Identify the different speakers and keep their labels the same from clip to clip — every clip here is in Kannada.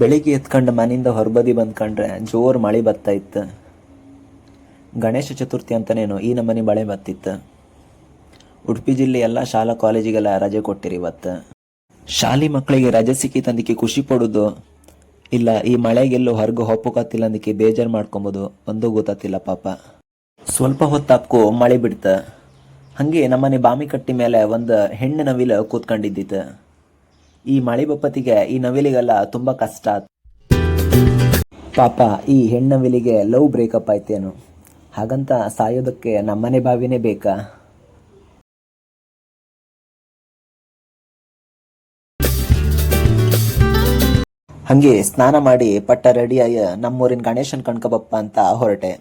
Speaker 1: ಬೆಳಿಗ್ಗೆ ಎತ್ಕೊಂಡು ಮನೆಯಿಂದ ಹೊರಬದಿ ಬಂದ್ಕೊಂಡ್ರೆ ಜೋರು ಮಳೆ ಬತ್ತಾ ಇತ್ತು. ಗಣೇಶ ಚತುರ್ಥಿ ಅಂತನೇನು ಈ ನಮ್ಮನೆ ಮಳೆ ಬತ್ತಿತ್ತು ಉಡುಪಿ ಜಿಲ್ಲೆ ಎಲ್ಲ ಶಾಲಾ ಕಾಲೇಜಿಗೆಲ್ಲ ರಜೆ ಕೊಟ್ಟಿರಿ ಇವತ್ತು. ಶಾಲಿ ಮಕ್ಕಳಿಗೆ ರಜೆ ಸಿಕ್ಕಿ ತಂದಿಕ್ಕೆ ಖುಷಿ ಪಡೋದು? ಇಲ್ಲ, ಈ ಮಳೆಗೆಲ್ಲೂ ಹೊರಗೆ ಹೊಪ್ಪುಕತ್ತಿಲ್ಲ ಅಂದಕ್ಕೆ ಬೇಜಾರು ಮಾಡ್ಕೊಬೋದು, ಒಂದೂ ಗೊತ್ತಾತಿಲ್ಲ ಪಾಪ. ಸ್ವಲ್ಪ ಹೊತ್ತಾಪ್ಕೋ ಮಳೆ ಬಿಡ್ತ. ಹಂಗೆ ನಮ್ಮನೆ ಬಾಮಿ ಕಟ್ಟಿ ಮೇಲೆ ಒಂದು ಹೆಣ್ಣು ನವಿಲು ಕೂತ್ಕೊಂಡಿದ್ದಿತ್ತು. ಈ ಮಳೆ ಬಪ್ಪತ್ತಿಗೆ ಈ ನವಿಲಿಗೆಲ್ಲ ತುಂಬಾ ಕಷ್ಟ ಪಾಪ, ಈ ಹೆಣ್ಣವಿಲಿಗೆ ಲವ್ ಬ್ರೇಕಪ್ ಆಯ್ತೇನು? ಹಾಗಂತ ಸಾಯೋದಕ್ಕೆ ನಮ್ಮನೆ ಬಾವಿನೇ ಬೇಕಾ? ಹಂಗೆ ಸ್ನಾನ ಮಾಡಿ ಪಟ್ಟ ರೆಡಿಯಾಗಿ ನಮ್ಮೂರಿನ ಗಣೇಶನ್ ಕಣ್ಕಬಪ್ಪ ಅಂತ ಹೊರಟೆ.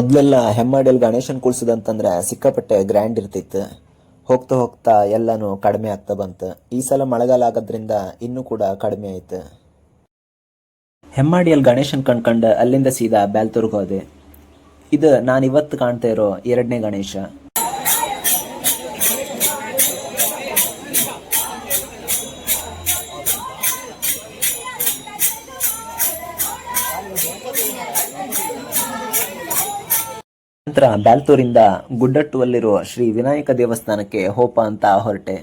Speaker 1: ಮೊದಲೆಲ್ಲ ಹೆಮ್ಮಾಡಿಯಲ್ಲಿ ಗಣೇಶನ್ ಕುಳ್ಸೋದಂತಂದ್ರೆ ಸಿಕ್ಕಾಪಟ್ಟೆ ಗ್ರ್ಯಾಂಡ್ ಇರ್ತಿತ್ತು. ಹೋಗ್ತಾ ಹೋಗ್ತಾ ಎಲ್ಲಾನು ಕಡಿಮೆ ಆಗ್ತಾ ಬಂತು. ಈ ಸಲ ಮಳೆಗಾಲ ಆಗೋದ್ರಿಂದ ಇನ್ನೂ ಕೂಡ ಕಡಿಮೆ ಆಯ್ತು. ಹೆಮ್ಮಾಡಿಯಲ್ಲಿ ಗಣೇಶನ್ ಕಣ್ಕಂಡು ಅಲ್ಲಿಂದ ಸೀದಾ ಬ್ಯಾಲ್ತೂರ್ಗೆ ಹೋದೆ. ಇದು ನಾನು ಇವತ್ತು ಕಾಣ್ತಾ ಇರೋ ಎರಡನೇ ಗಣೇಶ. ನಂತರ ಬ್ಯಾಲ್ತೂರಿಂದ ಗುಡ್ಡಟ್ಟುವಲ್ಲಿರುವ ಶ್ರೀ ವಿನಾಯಕ ದೇವಸ್ಥಾನಕ್ಕೆ ಹೋಪ ಅಂತ ಹೊರಟೆ.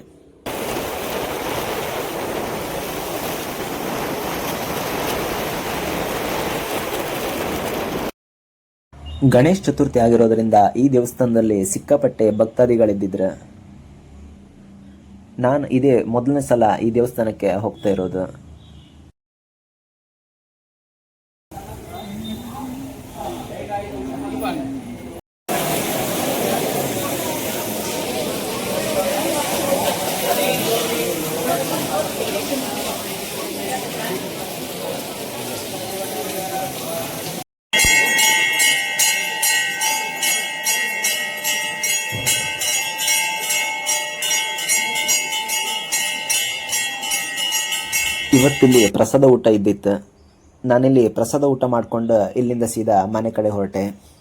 Speaker 1: ಗಣೇಶ್ ಚತುರ್ಥಿ ಆಗಿರೋದ್ರಿಂದ ಈ ದೇವಸ್ಥಾನದಲ್ಲಿ ಸಿಕ್ಕಾಪಟ್ಟೆ ಭಕ್ತಾದಿಗಳಿದ್ದಿದ್ರು ನಾನು ಇದೇ ಮೊದಲನೇ ಸಲ ಈ ದೇವಸ್ಥಾನಕ್ಕೆ ಹೋಗ್ತಾ ಇರೋದು. ಇವತ್ತಿಲ್ಲಿ ಪ್ರಸಾದ ಊಟ ಇದ್ದಿತ್ತು. ನಾನಿಲ್ಲಿ ಪ್ರಸಾದ ಊಟ ಮಾಡಿಕೊಂಡು ಇಲ್ಲಿಂದ ಸೀದಾ ಮನೆ ಕಡೆ ಹೊರಟೆ.